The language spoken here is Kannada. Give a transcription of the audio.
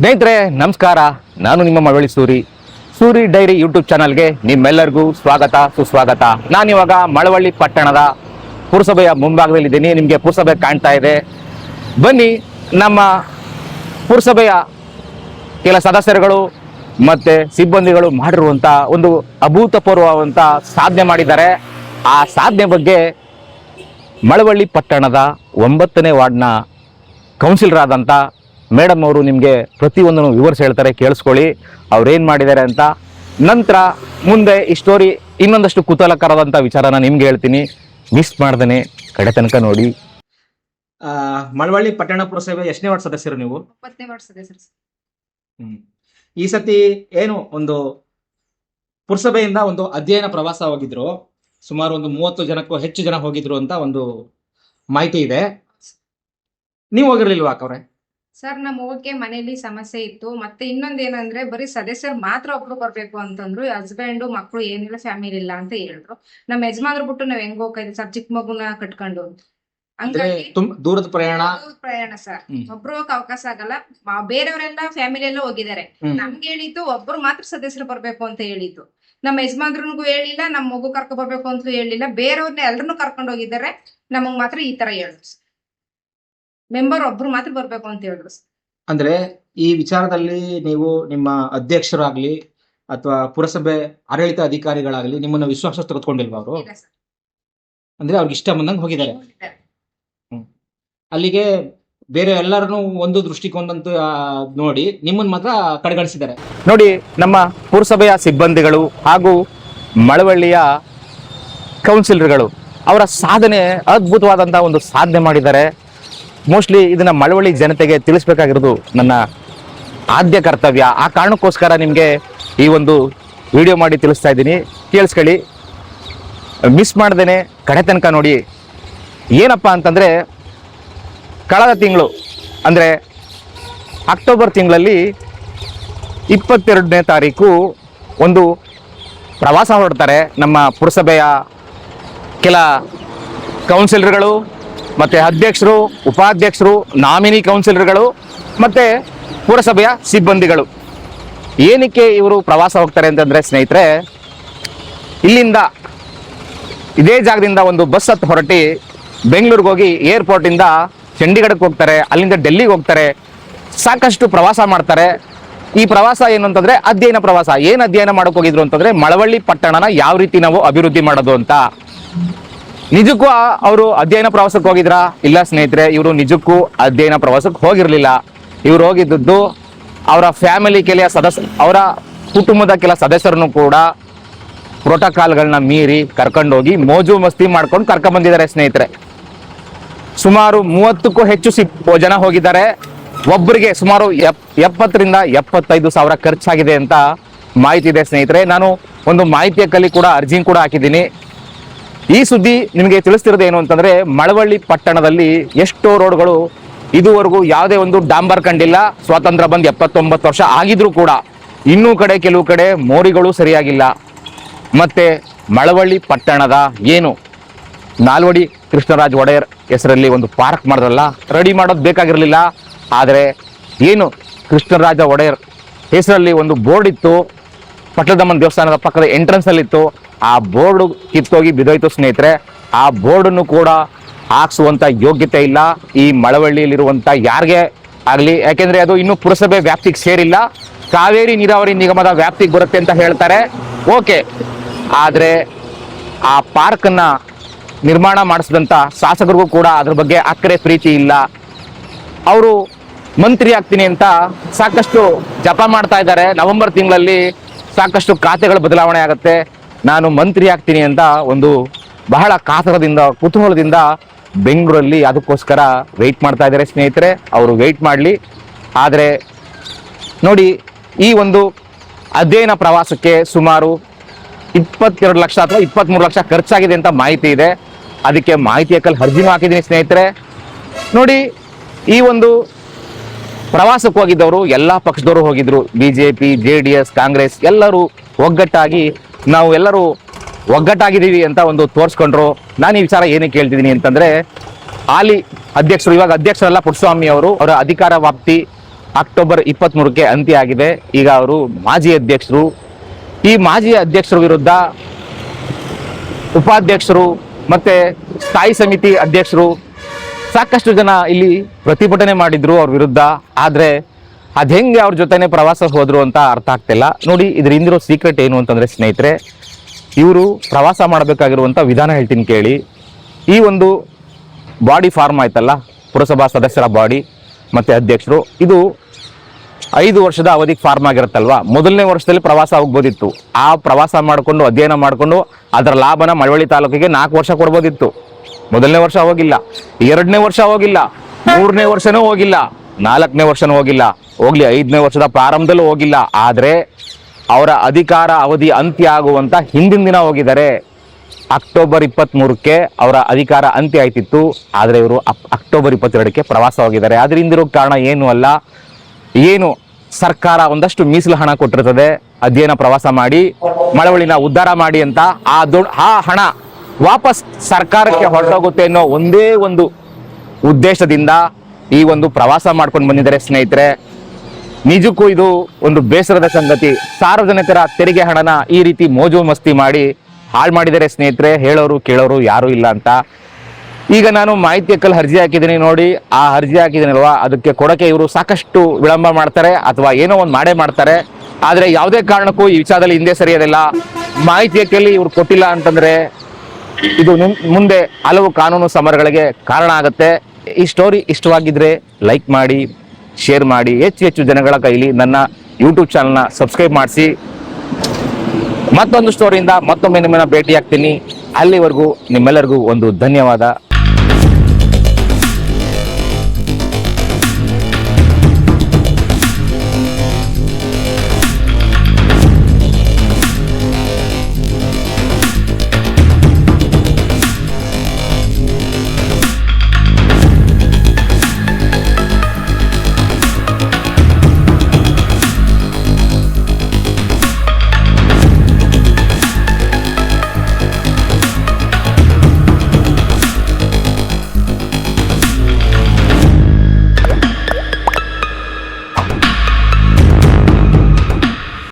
ಸ್ನೇಹಿತರೆ, ನಮಸ್ಕಾರ. ನಾನು ನಿಮ್ಮ ಮಳವಳ್ಳಿ ಸೂರಿ. ಸೂರಿ ಡೈರಿ ಯೂಟ್ಯೂಬ್ ಚಾನಲ್ಗೆ ನಿಮ್ಮೆಲ್ಲರಿಗೂ ಸ್ವಾಗತ, ಸುಸ್ವಾಗತ. ನಾನಿವಾಗ ಮಳವಳ್ಳಿ ಪಟ್ಟಣದ ಪುರಸಭೆಯ ಮುಂಭಾಗದಲ್ಲಿದ್ದೀನಿ. ನಿಮಗೆ ಪುರಸಭೆ ಕಾಣ್ತಾ ಇದೆ. ಬನ್ನಿ, ನಮ್ಮ ಪುರಸಭೆಯ ಕೆಲ ಸದಸ್ಯರುಗಳು ಮತ್ತು ಸಿಬ್ಬಂದಿಗಳು ಮಾಡಿರುವಂಥ ಒಂದು ಅಭೂತಪೂರ್ವವಂಥ ಸಾಧನೆ ಮಾಡಿದ್ದಾರೆ. ಆ ಸಾಧನೆ ಬಗ್ಗೆ ಮಳವಳ್ಳಿ ಪಟ್ಟಣದ ಒಂಬತ್ತನೇ ವಾರ್ಡ್ನ ಕೌನ್ಸಿಲರ್ ಆದಂಥ ಮೇಡಮ್ ಅವರು ನಿಮಗೆ ಪ್ರತಿಯೊಂದನ್ನು ವಿವರಿಸಿ ಹೇಳ್ತಾರೆ ಕೇಳಿಸ್ಕೊಳ್ಳಿ. ಅವ್ರೇನು ಏನು ಮಾಡಿದ್ದಾರೆ ಅಂತ. ನಂತರ ಮುಂದೆ ಈ ಸ್ಟೋರಿ ಇನ್ನೊಂದಷ್ಟು ಕುತೂಹಲಕರವಾದಂಥ ವಿಚಾರನ ನಿಮ್ಗೆ ಹೇಳ್ತೀನಿ. ಮಿಸ್ ಮಾಡ್ದೇನೆ ಕಡೆ ತನಕ ನೋಡಿ. ಆ, ಮಳವಳ್ಳಿ ಪಟ್ಟಣ ಪುರಸಭೆ ಎಷ್ಟನೇ ವಾರ್ಡ್ ಸದಸ್ಯರು ನೀವು? ಈ ಸತಿ ಏನು ಒಂದು ಪುರಸಭೆಯಿಂದ ಒಂದು ಅಧ್ಯಯನ ಪ್ರವಾಸ ಹೋಗಿದ್ರು. ಸುಮಾರು ಒಂದು ಮೂವತ್ತು ಜನಕ್ಕೂ ಹೆಚ್ಚು ಜನ ಹೋಗಿದ್ರು ಅಂತ ಒಂದು ಮಾಹಿತಿ ಇದೆ. ನೀವು ಹೋಗಿರ್ಲಿಲ್ವಾ ಅಕ್ಕವ್ರೆ ಸರ್ ನಮ್ಮ ಹೋಗಕ್ಕೆ ಮನೇಲಿ ಸಮಸ್ಯೆ ಇತ್ತು. ಮತ್ತೆ ಇನ್ನೊಂದ್ ಏನಂದ್ರೆ ಬರೀ ಸದಸ್ಯರು ಮಾತ್ರ ಒಬ್ರು ಬರ್ಬೇಕು ಅಂತಂದ್ರು ಹಸ್ಬೆಂಡ್ ಮಕ್ಕಳು ಏನಿಲ್ಲ ಫ್ಯಾಮಿಲಿ ಇಲ್ಲ ಅಂತ ಹೇಳಿದ್ರು. ನಮ್ಮ ಯಜಮಾನ್ರು ಬಿಟ್ಟು ನಾವ್ ಹೆಂಗ್ ಹೋಗ್ತಾ ಸರ್ ಚಿಕ್ಕ ಮಗುನ ಕಟ್ಕೊಂಡು? ಹಂಗಾಗಿ ದೂರದ ಪ್ರಯಾಣ? ಪ್ರಯಾಣ ಸರ್. ಒಬ್ರು ಹೋಗಕ್ ಅವಕಾಶ ಆಗಲ್ಲ. ಬೇರೆಯವರೆಲ್ಲ ಫ್ಯಾಮಿಲಿ ಎಲ್ಲ ಹೋಗಿದ್ದಾರೆ. ನಮ್ಗೆ ಹೇಳಿದ್ದು ಒಬ್ರು ಮಾತ್ರ ಸದಸ್ಯರು ಬರ್ಬೇಕು ಅಂತ ಹೇಳಿದ್ದು. ನಮ್ಮ ಯಜಮಾನ್ರಿಗೂ ಹೇಳಿಲ್ಲ ನಮ್ಮ ಮಗು ಕರ್ಕೊ ಬರ್ಬೇಕು ಅಂತ ಹೇಳಿಲ್ಲ. ಬೇರೆಯವ್ರನ್ನ ಎಲ್ರನ್ನೂ ಕರ್ಕೊಂಡು ಹೋಗಿದ್ದಾರೆ. ನಮಗ್ ಮಾತ್ರ ಈ ತರ ಹೇಳಿದ್ರು ಮೆಂಬರ್ ಒಬ್ರು ಮಾತ್ರ ಬರ್ಬೇಕು ಅಂತ ಹೇಳಿದ್ರು. ಅಂದ್ರೆ ಈ ವಿಚಾರದಲ್ಲಿ ನೀವು ನಿಮ್ಮ ಅಧ್ಯಕ್ಷರಾಗ್ಲಿ ಅಥವಾ ಪುರಸಭೆ ಆಡಳಿತ ಅಧಿಕಾರಿಗಳಾಗ್ಲಿ ನಿಮ್ಮನ್ನ ವಿಶ್ವಾಸ ತೆಗೆದುಕೊಂಡಿಲ್ವಾ ಅವರು ಇಲ್ಲ. ಅಂದ್ರೆ ಅವ್ರಿಗೆ ಇಷ್ಟ ಬಂದಂಗೆ ಹೋಗಿದ್ದಾರೆ. ಅಲ್ಲಿಗೆ ಬೇರೆ ಎಲ್ಲರನ್ನೂ ಒಂದು ದೃಷ್ಟಿಕೊಂಡಂತೂ ಆ, ನೋಡಿ ನಿಮ್ಮನ್ನ ಮಾತ್ರ ಕಡೆಗಣಿಸಿದ್ದಾರೆ ನೋಡಿ ನಮ್ಮ ಪುರಸಭೆಯ ಸಿಬ್ಬಂದಿಗಳು ಹಾಗೂ ಮಳವಳ್ಳಿಯ ಕೌನ್ಸಿಲರ್ಗಳು ಅವರ ಸಾಧನೆ ಅದ್ಭುತವಾದಂತಹ ಒಂದು ಸಾಧನೆ ಮಾಡಿದ್ದಾರೆ ಮೋಸ್ಟ್ಲಿ ಇದನ್ನ ಮಳವಳ್ಳಿ ಜನತೆಗೆ ತಿಳಿಸ್ಬೇಕಾಗಿರೋದು ನನ್ನ ಆದ್ಯ ಕರ್ತವ್ಯ. ಆ ಕಾರಣಕ್ಕೋಸ್ಕರ ನಿಮಗೆ ಈ ಒಂದು ವಿಡಿಯೋ ಮಾಡಿ ತಿಳಿಸ್ತಾ ಇದ್ದೀನಿ. ಕೇಳಿಸ್ಕೊಳ್ಳಿ. ಮಿಸ್ ಮಾಡ್ದೇನೆ ಕಡೆ ತನಕ ನೋಡಿ. ಏನಪ್ಪ ಅಂತಂದರೆ, ಕಳೆದ ತಿಂಗಳು, ಅಂದರೆ ಅಕ್ಟೋಬರ್ ತಿಂಗಳಲ್ಲಿ ಇಪ್ಪತ್ತೆರಡನೇ ತಾರೀಕು ಒಂದು ಪ್ರವಾಸ ಹೊರಡ್ತಾರೆ ನಮ್ಮ ಪುರಸಭೆಯ ಕೆಲ ಕೌನ್ಸಿಲರ್ಗಳು ಮತ್ತು ಅಧ್ಯಕ್ಷರು, ಉಪಾಧ್ಯಕ್ಷರು, ನಾಮಿನಿ ಕೌನ್ಸಿಲರ್ಗಳು ಮತ್ತು ಪುರಸಭೆಯ ಸಿಬ್ಬಂದಿಗಳು. ಏನಕ್ಕೆ ಇವರು ಪ್ರವಾಸ ಹೋಗ್ತಾರೆ ಅಂತಂದರೆ ಸ್ನೇಹಿತರೆ, ಇಲ್ಲಿಂದ ಇದೇ ಜಾಗದಿಂದ ಒಂದು ಬಸ್ ಹತ್ತು ಹೊರಟಿ ಬೆಂಗಳೂರಿಗೆ ಹೋಗಿ ಏರ್ಪೋರ್ಟಿಂದ ಚಂಡೀಗಢಕ್ಕೆ ಹೋಗ್ತಾರೆ, ಅಲ್ಲಿಂದ ಡೆಲ್ಲಿಗೆ ಹೋಗ್ತಾರೆ, ಸಾಕಷ್ಟು ಪ್ರವಾಸ ಮಾಡ್ತಾರೆ. ಈ ಪ್ರವಾಸ ಏನು ಅಂತಂದ್ರೆ ಅಧ್ಯಯನ ಪ್ರವಾಸ. ಏನು ಅಧ್ಯಯನ ಮಾಡಕ್ ಹೋಗಿದ್ರು ಅಂತಂದ್ರೆ ಮಳವಳ್ಳಿ ಪಟ್ಟಣನ ಯಾವ ರೀತಿ ನಾವು ಅಭಿವೃದ್ಧಿ ಮಾಡೋದು ಅಂತ. ನಿಜಕ್ಕೂ ಅವರು ಅಧ್ಯಯನ ಪ್ರವಾಸಕ್ಕೆ ಹೋಗಿದ್ರಾ? ಇಲ್ಲ ಸ್ನೇಹಿತರೆ, ಇವರು ನಿಜಕ್ಕೂ ಅಧ್ಯಯನ ಪ್ರವಾಸಕ್ಕೆ ಹೋಗಿರಲಿಲ್ಲ. ಇವ್ರು ಹೋಗಿದ್ದದ್ದು ಅವರ ಫ್ಯಾಮಿಲಿ ಕೆಲ ಸದಸ್ಯ ಅವರ ಕುಟುಂಬದ ಕೆಲ ಸದಸ್ಯರನ್ನು ಕೂಡ ಪ್ರೋಟೋಕಾಲ್ಗಳನ್ನ ಮೀರಿ ಕರ್ಕೊಂಡೋಗಿ ಮೋಜು ಮಸ್ತಿ ಮಾಡ್ಕೊಂಡು ಕರ್ಕೊಂಡ್ಬಂದಿದ್ದಾರೆ ಸ್ನೇಹಿತರೆ. ಸುಮಾರು ಮೂವತ್ತಕ್ಕೂ ಹೆಚ್ಚು ಸಿ ಜನ ಹೋಗಿದ್ದಾರೆ. ಒಬ್ಬರಿಗೆ ಸುಮಾರು ಎಪ್ ಎಪ್ಪತ್ತರಿಂದ ಎಪ್ಪತ್ತೈದು ಸಾವಿರ ಖರ್ಚಾಗಿದೆ ಅಂತ ಮಾಹಿತಿ ಇದೆ ಸ್ನೇಹಿತರೆ. ನಾನು ಒಂದು ಮಾಹಿತಿಯ ಕಲಿ ಕೂಡ ಅರ್ಜಿ ಕೂಡ ಹಾಕಿದ್ದೀನಿ. ಈ ಸುದ್ದಿ ನಿಮಗೆ ತಿಳಿಸ್ತಿರೋದು ಏನು ಅಂತಂದ್ರೆ ಮಳವಳ್ಳಿ ಪಟ್ಟಣದಲ್ಲಿ ಎಷ್ಟೋ ರೋಡ್ಗಳು ಇದುವರೆಗೂ ಯಾವುದೇ ಒಂದು ಡಾಂಬರ್ ಕಂಡಿಲ್ಲ. ಸ್ವಾತಂತ್ರ್ಯ ಬಂದು ಎಪ್ಪತ್ತೊಂಬತ್ತು ವರ್ಷ ಆಗಿದ್ರೂ ಕೂಡ ಇನ್ನೂ ಕಡೆ ಕೆಲವು ಕಡೆ ಮೋರಿಗಳು ಸರಿಯಾಗಿಲ್ಲ. ಮತ್ತೆ ಮಳವಳ್ಳಿ ಪಟ್ಟಣದ ಏನು ನಾಲ್ವಡಿ ಕೃಷ್ಣರಾಜ್ ಒಡೆಯರ್ ಹೆಸರಲ್ಲಿ ಒಂದು ಪಾರ್ಕ್ ಮಾಡಿದ್ರಲ್ಲ, ರೆಡಿ ಮಾಡೋದು ಬೇಕಾಗಿರಲಿಲ್ಲ. ಆದರೆ ಏನು ಕೃಷ್ಣರಾಜ ಒಡೆಯರ್ ಹೆಸರಲ್ಲಿ ಒಂದು ಬೋರ್ಡ್ ಇತ್ತು. ಪಟ್ಟದಮ್ಮನ ದೇವಸ್ಥಾನದ ಪಕ್ಕದ ಎಂಟ್ರೆನ್ಸ್ ಅಲ್ಲಿ ಇತ್ತು ಆ ಬೋರ್ಡ್ ಕಿತ್ತೋಗಿ ಬಿದ್ದೋಯ್ತು ಸ್ನೇಹಿತರೆ. ಆ ಬೋರ್ಡನ್ನು ಕೂಡ ಹಾಕ್ಸುವಂತ ಯೋಗ್ಯತೆ ಇಲ್ಲ. ಈ ಮಳವಳ್ಳಿಯಲ್ಲಿರುವಂತ ಯಾರಿಗೆ ಆಗಲಿ, ಯಾಕೆಂದ್ರೆ ಅದು ಇನ್ನೂ ಪುರಸಭೆ ವ್ಯಾಪ್ತಿಗೆ ಸೇರಿಲ್ಲ. ಕಾವೇರಿ ನೀರಾವರಿ ನಿಗಮದ ವ್ಯಾಪ್ತಿಗೆ ಬರುತ್ತೆ ಅಂತ ಹೇಳ್ತಾರೆ. ಓಕೆ. ಆದರೆ ಆ ಪಾರ್ಕನ್ನ ನಿರ್ಮಾಣ ಮಾಡಿಸಿದಂಥ ಶಾಸಕರಿಗೂ ಕೂಡ ಅದ್ರ ಬಗ್ಗೆ ಅಕ್ಕರೆ ಪ್ರೀತಿ ಇಲ್ಲ. ಅವರು ಮಂತ್ರಿ ಆಗ್ತೀನಿ ಅಂತ ಸಾಕಷ್ಟು ಜಪ ಮಾಡ್ತಾ ಇದ್ದಾರೆ. ನವೆಂಬರ್ ತಿಂಗಳಲ್ಲಿ ಸಾಕಷ್ಟು ಖಾತೆಗಳ ಬದಲಾವಣೆ ಆಗುತ್ತೆ. ನಾನು ಮಂತ್ರಿ ಆಗ್ತೀನಿ ಅಂತ ಒಂದು ಬಹಳ ಕಾತರದಿಂದ, ಕುತೂಹಲದಿಂದ ಬೆಂಗಳೂರಲ್ಲಿ ಅದಕ್ಕೋಸ್ಕರ ವೆಯ್ಟ್ ಮಾಡ್ತಾ ಇದ್ದಾರೆ ಸ್ನೇಹಿತರೆ. ಅವರು ವೆಯ್ಟ್ ಮಾಡಲಿ. ಆದರೆ ನೋಡಿ, ಈ ಒಂದು ಅಧ್ಯಯನ ಪ್ರವಾಸಕ್ಕೆ ಸುಮಾರು ಇಪ್ಪತ್ತೆರಡು ಲಕ್ಷ ಅಥವಾ ಇಪ್ಪತ್ತ್ಮೂರು ಲಕ್ಷ ಖರ್ಚಾಗಿದೆ ಅಂತ ಮಾಹಿತಿ ಇದೆ. ಅದಕ್ಕೆ ಮಾಹಿತಿಯ ಕಲ್ ಅರ್ಜಿನೂ ಹಾಕಿದ್ದೀನಿ ಸ್ನೇಹಿತರೆ. ನೋಡಿ, ಈ ಒಂದು ಪ್ರವಾಸಕ್ಕೆ ಹೋಗಿದ್ದವರು ಎಲ್ಲ ಪಕ್ಷದವರು ಹೋಗಿದ್ರು. B J P J D S, Congress ಎಲ್ಲರೂ ಒಗ್ಗಟ್ಟಾಗಿ ನಾವು ಎಲ್ಲರೂ ಒಗ್ಗಟ್ಟಾಗಿದ್ದೀವಿ ಅಂತ ಒಂದು ತೋರಿಸ್ಕೊಂಡ್ರು. ನಾನು ಈ ವಿಚಾರ ಏನಕ್ಕೆ ಹೇಳ್ತಿದ್ದೀನಿ ಅಂತಂದರೆ, ಹಾಲಿ ಅಧ್ಯಕ್ಷರು, ಇವಾಗ ಅಧ್ಯಕ್ಷರಲ್ಲ ಪುಟ್ಟಸ್ವಾಮಿ ಅವರು, ಅವರ ಅಧಿಕಾರ ವ್ಯಾಪ್ತಿ ಅಕ್ಟೋಬರ್ ಇಪ್ಪತ್ತ್ಮೂರಕ್ಕೆ ಅಂತ್ಯ ಆಗಿದೆ ಈಗ ಅವರು ಮಾಜಿ ಅಧ್ಯಕ್ಷರು. ಈ ಮಾಜಿ ಅಧ್ಯಕ್ಷರ ವಿರುದ್ಧ ಉಪಾಧ್ಯಕ್ಷರು ಮತ್ತು ಸ್ಥಾಯಿ ಸಮಿತಿ ಅಧ್ಯಕ್ಷರು ಸಾಕಷ್ಟು ಜನ ಇಲ್ಲಿ ಪ್ರತಿಭಟನೆ ಮಾಡಿದ್ರು ಅವ್ರ ವಿರುದ್ಧ. ಆದರೆ ಅದು ಹೆಂಗೆ ಅವ್ರ ಜೊತೆನೆ ಪ್ರವಾಸ ಹೋದರು ಅಂತ ಅರ್ಥ ಆಗ್ತಿಲ್ಲ. ನೋಡಿ, ಇದ್ರ ಹಿಂದಿರೋ ಸೀಕ್ರೆಟ್ ಏನು ಅಂತಂದ್ರೆ ಸ್ನೇಹಿತರೆ, ಇವರು ಪ್ರವಾಸ ಮಾಡಬೇಕಾಗಿರುವಂತ ವಿಧಾನ ಹೇಳ್ತೀನಿ ಕೇಳಿ. ಈ ಒಂದು ಬಾಡಿ ಫಾರ್ಮ್ ಆಯ್ತಲ್ಲ, ಪುರಸಭಾ ಸದಸ್ಯರ ಬಾಡಿ ಮತ್ತೆ ಅಧ್ಯಕ್ಷರು, ಇದು ಐದು ವರ್ಷದ ಅವಧಿಗೆ ಫಾರ್ಮ್ ಆಗಿರುತ್ತಲ್ವ? ಮೊದಲನೇ ವರ್ಷದಲ್ಲಿ ಪ್ರವಾಸ ಹೋಗ್ಬೋದಿತ್ತು. ಆ ಪ್ರವಾಸ ಮಾಡಿಕೊಂಡು, ಅಧ್ಯಯನ ಮಾಡಿಕೊಂಡು, ಅದರ ಲಾಭನ ಮಳವಳ್ಳಿ ತಾಲೂಕಿಗೆ ನಾಲ್ಕು ವರ್ಷ ಕೊಡ್ಬೋದಿತ್ತು. ಮೊದಲನೇ ವರ್ಷ ಹೋಗಿಲ್ಲ, ಎರಡನೇ ವರ್ಷ ಹೋಗಿಲ್ಲ, ಮೂರನೇ ವರ್ಷನೂ ಹೋಗಿಲ್ಲ, ನಾಲ್ಕನೇ ವರ್ಷನೂ ಹೋಗಿಲ್ಲ, ಹೋಗ್ಲಿ ಐದನೇ ವರ್ಷದ ಪ್ರಾರಂಭದಲ್ಲೂ ಹೋಗಿಲ್ಲ. ಆದರೆ ಅವರ ಅಧಿಕಾರ ಅವಧಿ ಅಂತ್ಯ ಆಗುವಂತ ಹಿಂದಿನ ದಿನ ಹೋಗಿದ್ದಾರೆ. ಅಕ್ಟೋಬರ್ ಇಪ್ಪತ್ತ್ ಮೂರಕ್ಕೆ ಅವರ ಅಧಿಕಾರ ಅಂತ್ಯ ಆಯ್ತಿತ್ತು. ಆದರೆ ಇವರು ಅಕ್- ಅಕ್ಟೋಬರ್ ಇಪ್ಪತ್ತೆರಡಕ್ಕೆ ಪ್ರವಾಸ ಹೋಗಿದ್ದಾರೆ. ಅದರಿಂದಿರೋ ಕಾರಣ ಏನು ಅಲ್ಲ, ಏನು ಸರ್ಕಾರ ಒಂದಷ್ಟು ಮೀಸಲು ಹಣ ಕೊಟ್ಟಿರ್ತದೆ. ಅಧ್ಯಯನ ಪ್ರವಾಸ ಮಾಡಿ ಮಳವಳಿನ ಉದ್ಧಾರ ಮಾಡಿ ಅಂತ ಆ ದೊಡ್ಡ ಆ ಹಣ ವಾಪಸ್ ಸರ್ಕಾರಕ್ಕೆ ಹೊರಟೋಗುತ್ತೆ ಅನ್ನೋ ಒಂದೇ ಒಂದು ಉದ್ದೇಶದಿಂದ ಈ ಒಂದು ಪ್ರವಾಸ ಮಾಡ್ಕೊಂಡು ಬಂದಿದ್ದಾರೆ ಸ್ನೇಹಿತರೆ. ನಿಜಕ್ಕೂ ಇದು ಒಂದು ಬೇಸರದ ಸಂಗತಿ. ಸಾರ್ವಜನಿಕರ ತೆರಿಗೆ ಹಣನ ಈ ರೀತಿ ಮೋಜು ಮಸ್ತಿ ಮಾಡಿ ಹಾಳು ಮಾಡಿದರೆ ಸ್ನೇಹಿತರೆ. ಹೇಳೋರು ಕೇಳೋರು ಯಾರು ಇಲ್ಲ ಅಂತ. ಈಗ ನಾನು ಮಾಹಿತಿ ಹಕ್ಕಲ್ಲಿ ಅರ್ಜಿ ಹಾಕಿದ್ದೀನಿ ನೋಡಿ. ಆ ಅರ್ಜಿ ಹಾಕಿದ್ದೀನಲ್ವಾ? ಅದಕ್ಕೆ ಕೊಡೋಕ್ಕೆ ಇವರು ಸಾಕಷ್ಟು ವಿಳಂಬ ಮಾಡ್ತಾರೆ ಅಥವಾ ಏನೋ ಒಂದು ಮಾಡೇ ಮಾಡ್ತಾರೆ. ಆದರೆ ಯಾವುದೇ ಕಾರಣಕ್ಕೂ ಈ ವಿಚಾರದಲ್ಲಿ ಹಿಂದೆ ಸರಿಯೋದಿಲ್ಲ ಮಾಹಿತಿ ಹಕ್ಕಲ್ಲಿ ಇವ್ರು ಕೊಟ್ಟಿಲ್ಲ ಅಂತಂದ್ರೆ ಇದು ಮುಂದೆ ಹಲವು ಕಾನೂನು ಸಮರಗಳಿಗೆ ಕಾರಣ ಆಗುತ್ತೆ. ಈ ಸ್ಟೋರಿ ಇಷ್ಟವಾಗಿದ್ರೆ ಲೈಕ್ ಮಾಡಿ ಶೇರ್ ಮಾಡಿ, ಹೆಚ್ಚು ಹೆಚ್ಚು ಜನಗಳ ಕೈಲಿ ನನ್ನ ಯೂಟ್ಯೂಬ್ ಚಾನಲ್ನ ಸಬ್ಸ್ಕ್ರೈಬ್ ಮಾಡಿಸಿ. ಮತ್ತೊಂದು ಸ್ಟೋರಿಯಿಂದ ಮತ್ತೊಮ್ಮೆ ನಿಮ್ಮನ್ನು ಭೇಟಿ ಆಗ್ತೀನಿ ಅಲ್ಲಿವರೆಗೂ ನಿಮ್ಮೆಲ್ಲರಿಗೂ ಒಂದು ಧನ್ಯವಾದ.